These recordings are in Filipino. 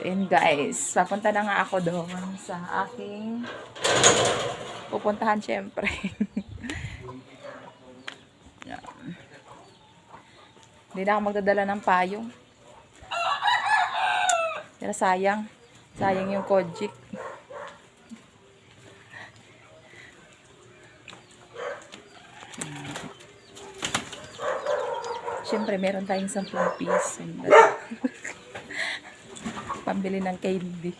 And guys, papunta na nga ako doon sa aking pupuntahan syempre. Hindi na ako magdadala ng payong. Pero sayang. Sayang yung kojik. Siyempre, meron tayong 10 piso. Pambili ng candy.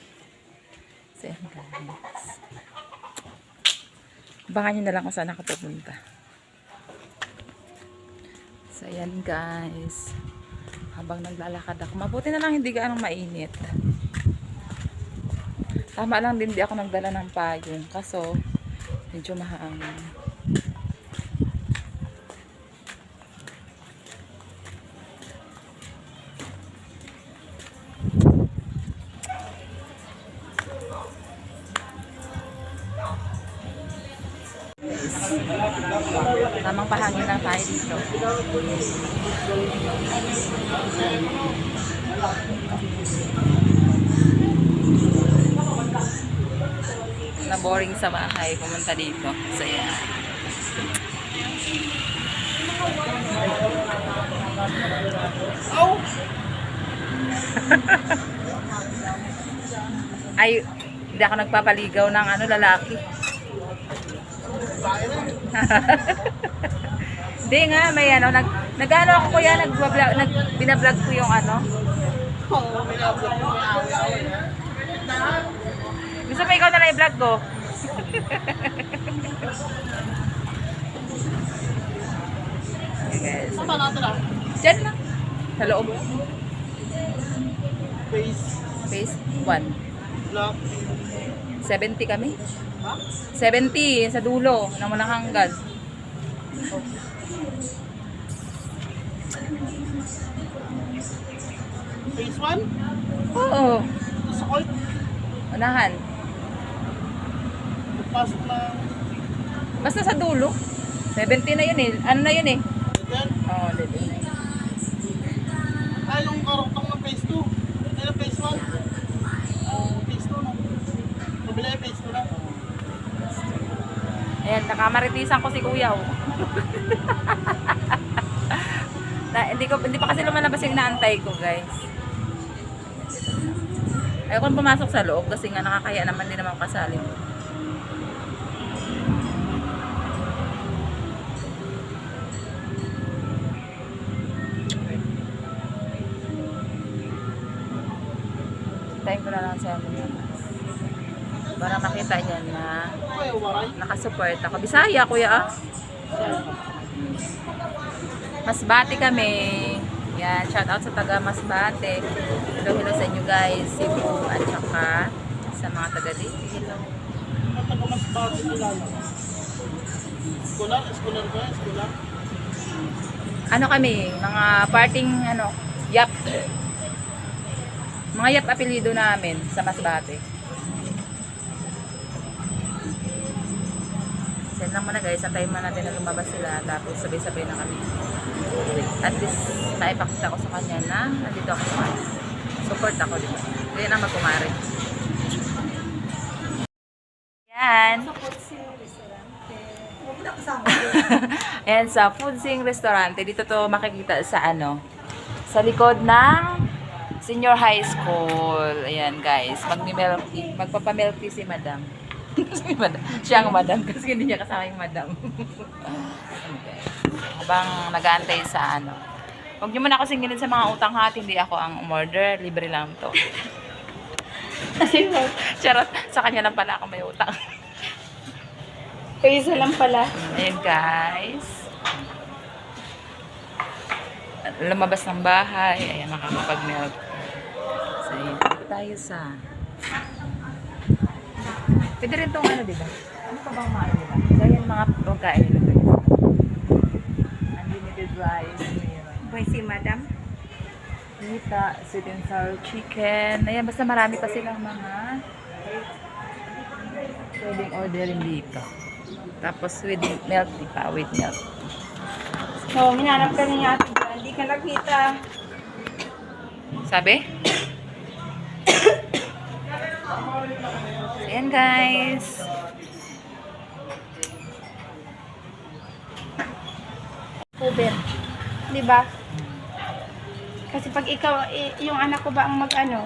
So, yan guys. Baka nyo na lang kung saan ako pupunta. So, yan guys. Habang naglalakad ako. Mabuti na lang hindi gaano mainit. Tama lang din di ako nagdala ng payong. Kaso, medyo mahangin. Tamang pahangin lang tayo dito. Na boring sa bahay, pumunta dito. So, yan. Ay, hindi ako nagpapaligaw ng ano, lalaki. Hindi nga, may ano, nag, nag-ano ako kuya, nag, nag, binablog ko yung ano. Gusto mo ikaw na lang i-vlog ko? Okay, guys. Saan natin ah? Diyan na. Sa loob. Face, Phase 1. block, 70 kami. Ha? 70 sa dulo ng Manahanggan. Face 1? Oo. Sa court? Unahan. Pasok na. Basta sa dulo. 70 na yun eh. Ano na yun eh? Then, Oo, oh, dito. ay, yung karotong ng face 2. Ay, face 1. Ah, face 2 na. Kabila yung face 2 na. Ayan, nakamaritisan ko si kuya oh. na, hindi, ko, hindi pa kasi lumalabas yung inaantay ko guys. Ayoko pumasok sa loob kasi nga nakakaya naman din naman kasali. Time ko na lang sa amin para makita niya na nakasupport ako. Bisaya, kuya ah. Masbate kami. Yan, shout out sa taga Masbate. Hello, hello sa inyo guys. Cebu at saka sa mga taga dito. Hello. Kapag mas bago nila. Scholar? Scholar ba? Scholar? Ano kami, mga parting ano, yap. Mga yap apelido namin sa Masbate. Send lang muna guys, antayin muna natin na lumabas sila tapos sabay-sabay na kami. At least naipakita ko sa kanya na nandito ako sa kanya. Support ako dito. Kaya na magkumari. Yan. Ayan sa Food Sing Restaurante. Dito to makikita sa ano, sa likod ng Senior High School. Ayan guys. Magpapa-milk tea si Madam. Si Madam. Siya ang Madam kasi hindi niya kasama yung Madam. okay. Habang nag-aantay sa ano. Huwag niyo muna ako singilin sa mga utang ha. at Hindi ako ang umorder. Libre lang to. Charot. Sa kanya lang pala ako may utang. Kaya isa lang pala. Ayan guys. Lumabas ng bahay. Ayan, makakapag-milk. So, tayo sa... Pwede rin itong ano, di ba? Ano pa bang mga nila? So, ayan mga pagkain nila. Unlimited rice. Boy si madam. Pita, sweet and sour chicken. Ayan, basta marami pa silang mga pwedeng orderin dito. Tapos with milk, di pa? With milk. So, minanap ka niya. Hindi ka nakita. Sabi? Guys. Uber. Di ba? Kasi pag ikaw, eh, yung anak ko ba ang mag-ano?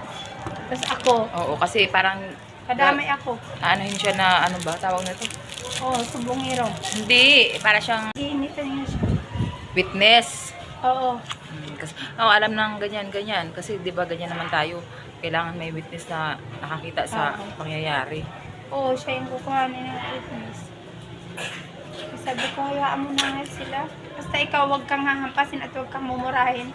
Tapos ako, Oo, kasi parang kadamay ako. aanohin siya na ano ba tawag na to? Oo, subongero. Hindi, para siyang Iinitan niya siya. witness. Oo. Hmm, kasi oh, alam ng ganyan ganyan kasi 'di ba ganyan naman tayo. Kailangan may witness na nakakita sa Oo. pangyayari. Oo, siya yung kukuhanin ng witness. Sabi ko, hayaan mo na nga sila. Basta ikaw, huwag kang hahampasin at huwag kang mumurahin.